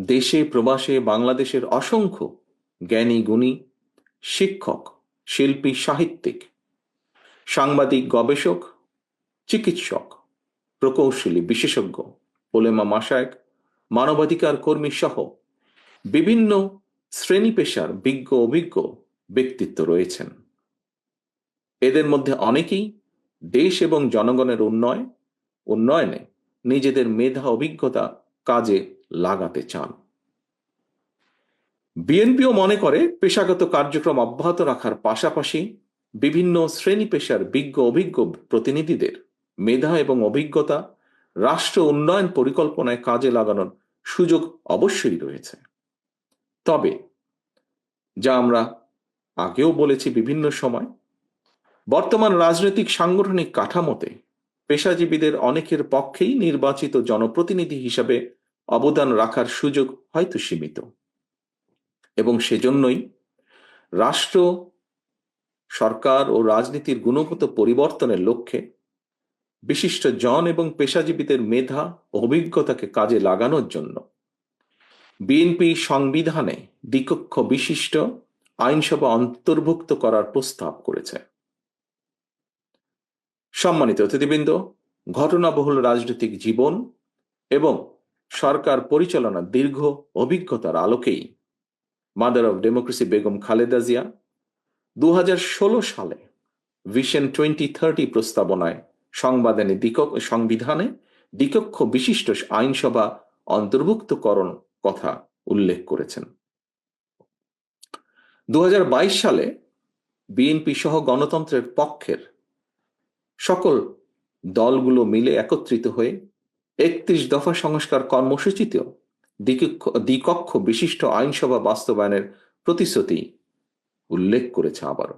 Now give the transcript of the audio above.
দেশে, প্রবাসে, বাংলাদেশের অসংখ্য জ্ঞানী, গুণী, শিক্ষক, শিল্পী, সাহিত্যিক, সাংবাদিক, গবেষক, চিকিৎসক, প্রকৌশলী, বিশেষজ্ঞ, ওলেমা মাসায়ক মানবাধিকার কর্মী সহ বিভিন্ন শ্রেণি পেশার বিজ্ঞ, অভিজ্ঞ ব্যক্তিত্ব রয়েছেন। এদের মধ্যে অনেকেই দেশ এবং জনগণের উন্নয়ন উন্নয়নে নিজেদের মেধা, অভিজ্ঞতা কাজে লাগাতে চান। বিএনপিও মনে করে পেশাগত কার্যক্রম অব্যাহত রাখার পাশাপাশি বিভিন্ন শ্রেণি পেশার বিজ্ঞ অভিজ্ঞ প্রতিনিধিদের মেধা এবং অভিজ্ঞতা, রাষ্ট্র উন্নয়ন পরিকল্পনায় কাজে লাগানোর সুযোগ অবশ্যই রয়েছে। তবে, যা আমরা আগেও বলেছি বিভিন্ন সময়, বর্তমান রাজনৈতিক সাংগঠনিক কাঠামোতে পেশাজীবীদের অনেকের পক্ষেই নির্বাচিত জনপ্রতিনিধি হিসাবে অবদান রাখার সুযোগ হয়তো সীমিত। এবং সেজন্যই রাষ্ট্র, সরকার ও রাজনীতির গুণগত পরিবর্তনের লক্ষ্যে বিশিষ্ট জন এবং পেশাজীবীদের মেধা ও অভিজ্ঞতাকে কাজে লাগানোর জন্য বিএনপি সংবিধানে দ্বিকক্ষ বিশিষ্ট আইনসভা অন্তর্ভুক্ত করার প্রস্তাব করেছে। সম্মানিত অতিথিবৃন্দ, ঘটনাবহুল রাজনৈতিক জীবন এবং সরকার পরিচালনার দীর্ঘ অভিজ্ঞতার আলোকেই। Mother of democracy Begum Khaleda Zia দু সালে ভিশন টোয়েন্টি থার্টি প্রস্তাবনায় সংবাদানে সংবিধানে দ্বিকক্ষ বিশিষ্ট আইনসভা অন্তর্ভুক্তকরণ কথা উল্লেখ করেছেন। দু হাজার বাইশ সালে বিএনপি সহ গণতন্ত্রের পক্ষের সকল দলগুলো মিলে একত্রিত হয়ে একত্রিশ দফা সংস্কার কর্মসূচিতেও দ্বিকক্ষ বিশিষ্ট আইনসভা বাস্তবায়নের প্রতিশ্রুতি উল্লেখ করেছে আবারও।